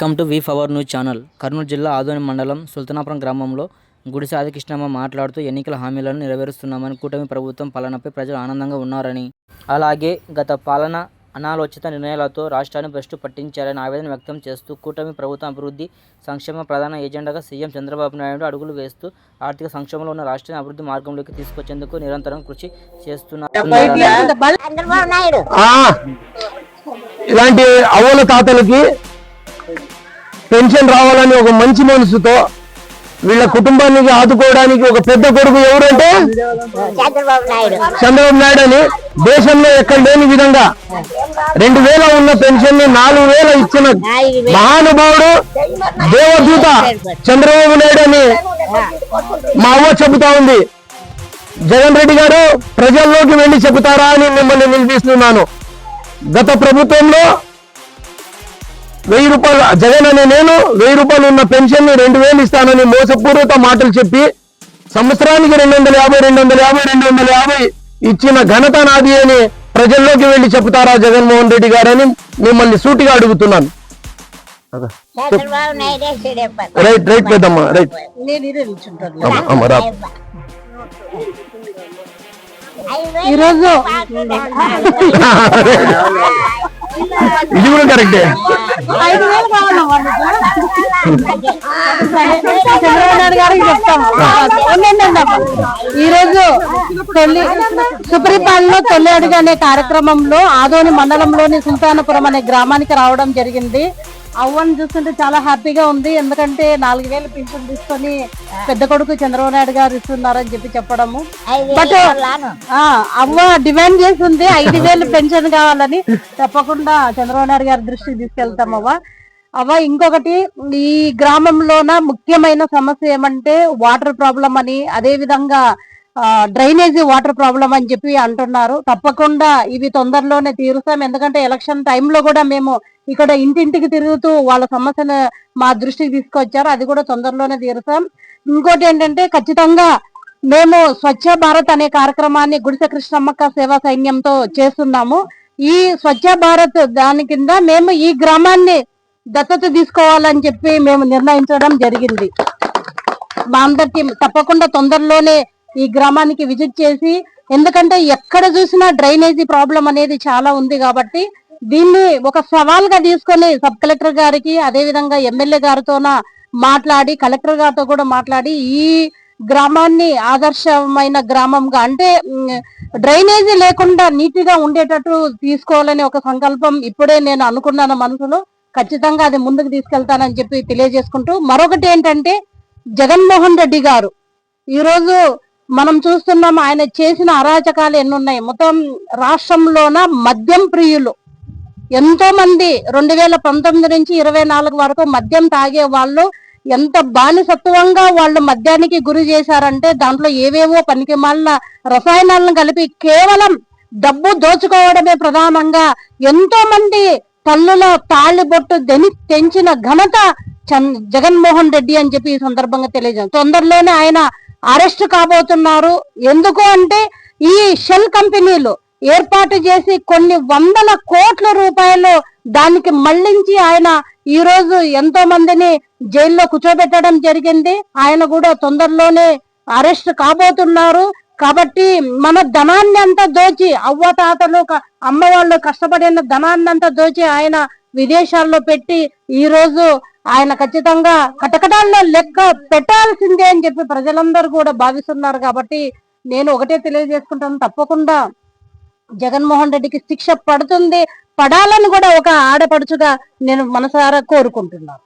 Welcome to V power news channel. Kurnool జిల్లా ఆదోని మండలం సుల్తానాపురం గ్రామంలో గుడిసె ఆదికృష్ణమ్మ మాట్లాడుతూ ఎన్నికల హామీలను నెరవేరుస్తున్నామని కూటమి ప్రభుత్వం పాలనపై ప్రజలు ఆనందంగా ఉన్నారని. అలాగే గత పాలన అనాలోచిత నిర్ణయాలతో రాష్ట్రాన్ని భ్రష్టు పట్టించారని ఆవేదన వ్యక్తం చేస్తూ కూటమి ప్రభుత్వం అభివృద్ధి సంక్షేమ ప్రధాన ఎజెండాగా సీఎం చంద్రబాబు నాయుడు అడుగులు వేస్తూ ఆర్థిక సంక్షేమంలో ఉన్న రాష్ట్రాన్ని అభివృద్ధి మార్గంలోకి తీసుకొచ్చేందుకు నిరంతరం కృషి చేస్తున్నారు చంద్రబాబు నాయుడు. ఆ ఇలాంటి అవ్వల తాతలకి పెన్షన్ రావాలని ఒక మంచి మనసుతో వీళ్ళ కుటుంబానికి ఆదుకోవడానికి ఒక పెద్ద కొడుకు ఎవరంటే చంద్రబాబు నాయుడు. అని దేశంలో ఎక్కడ లేని విధంగా రెండు వేల ఉన్న పెన్షన్ని నాలుగు వేల ఇచ్చిన మహానుభావుడు దేవదూత చంద్రబాబు నాయుడు అని మా అవ్వ చెబుతా ఉంది. జగన్ రెడ్డి గారు ప్రజల్లోకి వెళ్ళి చెబుతారా అని మిమ్మల్ని నిలిపిస్తున్నాను గత ప్రభుత్వంలో వెయ్యి రూపాయలు జగన్ అనే నేను వెయ్యి రూపాయలు ఉన్న పెన్షన్ని రెండు వేలు ఇస్తానని మోసపూర్వక మాటలు చెప్పి సంవత్సరానికి రెండు వందల యాభై రెండు వందల యాభై రెండు వందల యాభై ఇచ్చిన ఘనత నాది అని ప్రజల్లోకి వెళ్ళి చెబుతారా జగన్మోహన్ రెడ్డి గారని మిమ్మల్ని సూటిగా అడుగుతున్నాను. రైట్ రైట్ పెద్దమ్మ రైట్. ఈరోజు ఇది కూడా కరెక్టే. ఐదు వేలు కావాలమ్మా చంద్రబాబు నాయుడు గారికి ఉండండి ఈ రోజు తొలి సుప్రీపాలలో తొలి అడుగు అనే కార్యక్రమంలో ఆదోని మండలంలోని సుల్తానపురం అనే గ్రామానికి రావడం జరిగింది. అవ్వని చూస్తుంటే చాలా హ్యాపీగా ఉంది. ఎందుకంటే నాలుగు వేలు పింఛన్ తీసుకొని పెద్ద కొడుకు చంద్రబాబు నాయుడు గారు ఇస్తున్నారని చెప్పి చెప్పడము. బట్ ఆ, అవ్వ డిమాండ్ చేస్తుంది. ఐదు వేలు పెన్షన్ కావాలని తప్పకుండా చంద్రబాబు నాయుడు గారి దృష్టికి తీసుకెళ్తాం అవ్వ. అవ్వ ఇంకొకటి ఈ గ్రామంలోన ముఖ్యమైన సమస్య ఏమంటే వాటర్ ప్రాబ్లం అని. అదే విధంగా డ్రైనేజీ వాటర్ ప్రాబ్లం అని చెప్పి అంటున్నారు. తప్పకుండా ఇవి తొందరలోనే తీరుస్తాం. ఎందుకంటే ఎలక్షన్ టైంలో కూడా మేము ఇక్కడ ఇంటింటికి తిరుగుతూ వాళ్ళ సమస్యను మా దృష్టికి తీసుకొచ్చారు. అది కూడా తొందరలోనే తీరుస్తాం. ఇంకోటి ఏంటంటే ఖచ్చితంగా మేము స్వచ్ఛ భారత్ అనే కార్యక్రమాన్ని గుడిసె కృష్ణమ్మక్క సేవా సైన్యంతో చేస్తున్నాము. ఈ స్వచ్ఛ భారత్ దాని కింద మేము ఈ గ్రామాన్ని దత్తత తీసుకోవాలని చెప్పి మేము నిర్ణయించడం జరిగింది. మా అందరికి తప్పకుండా తొందరలోనే ఈ గ్రామానికి విజిట్ చేసి ఎందుకంటే ఎక్కడ చూసినా డ్రైనేజీ ప్రాబ్లం అనేది చాలా ఉంది కాబట్టి దీన్ని ఒక సవాల్గా తీసుకొని సబ్ కలెక్టర్ గారికి అదే విధంగా ఎమ్మెల్యే గారితోన మాట్లాడి కలెక్టర్ గారితో కూడా మాట్లాడి ఈ గ్రామాన్ని ఆదర్శమైన గ్రామంగా అంటే డ్రైనేజీ లేకుండా నీటిగా ఉండేటట్టు తీసుకోవాలని ఒక సంకల్పం ఇప్పుడే నేను అనుకున్నాను మనసులో. ఖచ్చితంగా అది ముందుకు తీసుకెళ్తానని చెప్పి తెలియజేసుకుంటూ మరొకటి ఏంటంటే జగన్మోహన్ రెడ్డి గారు ఈరోజు మనం చూస్తున్నాం ఆయన చేసిన అరాచకాలు ఎన్ని ఉన్నాయి మొత్తం రాష్ట్రంలోన మద్యం ప్రియులు. ఎంతో మంది రెండు వేల పంతొమ్మిది నుంచి ఇరవై నాలుగు వరకు మద్యం తాగే వాళ్ళు ఎంత బానిసత్వంగా వాళ్ళు మద్యానికి గురి చేశారంటే దాంట్లో ఏవేవో పనికి మాలిన రసాయనాలను కలిపి కేవలం డబ్బు దోచుకోవడమే ప్రధానంగా ఎంతో మంది తల్లుల తాళిబొట్టు దెని తెంచిన ఘనత చ జగన్మోహన్ రెడ్డి అని చెప్పి ఈ సందర్భంగా తెలియజేస్తాం తొందరలోనే ఆయన అరెస్ట్ కాబోతున్నారు. ఎందుకు అంటే ఈ షెల్ కంపెనీలు ఏర్పాటు చేసి కొన్ని వందల కోట్ల రూపాయలు దానికి మళ్ళించి ఆయన ఈ రోజు ఎంతో మందిని జైల్లో కూర్చోబెట్టడం జరిగింది. ఆయన కూడా తొందరలోనే అరెస్ట్ కాబోతున్నారు. కాబట్టి మన ధనాన్ని అంతా దోచి అవ్వ తాతలు అమ్మ వాళ్ళు కష్టపడిన ధనాన్ని అంతా దోచి ఆయన విదేశాల్లో పెట్టి ఈ రోజు ఆయన ఖచ్చితంగా కటకటాల్లో లెక్క పెట్టాల్సిందే అని చెప్పి ప్రజలందరూ కూడా భావిస్తున్నారు కాబట్టి నేను ఒకటే తెలియజేసుకుంటాను. తప్పకుండా జగన్మోహన్ రెడ్డికి శిక్ష పడుతుంది పడాలని కూడా ఒక ఆడపడుచుగా నేను మనసారా కోరుకుంటున్నాను.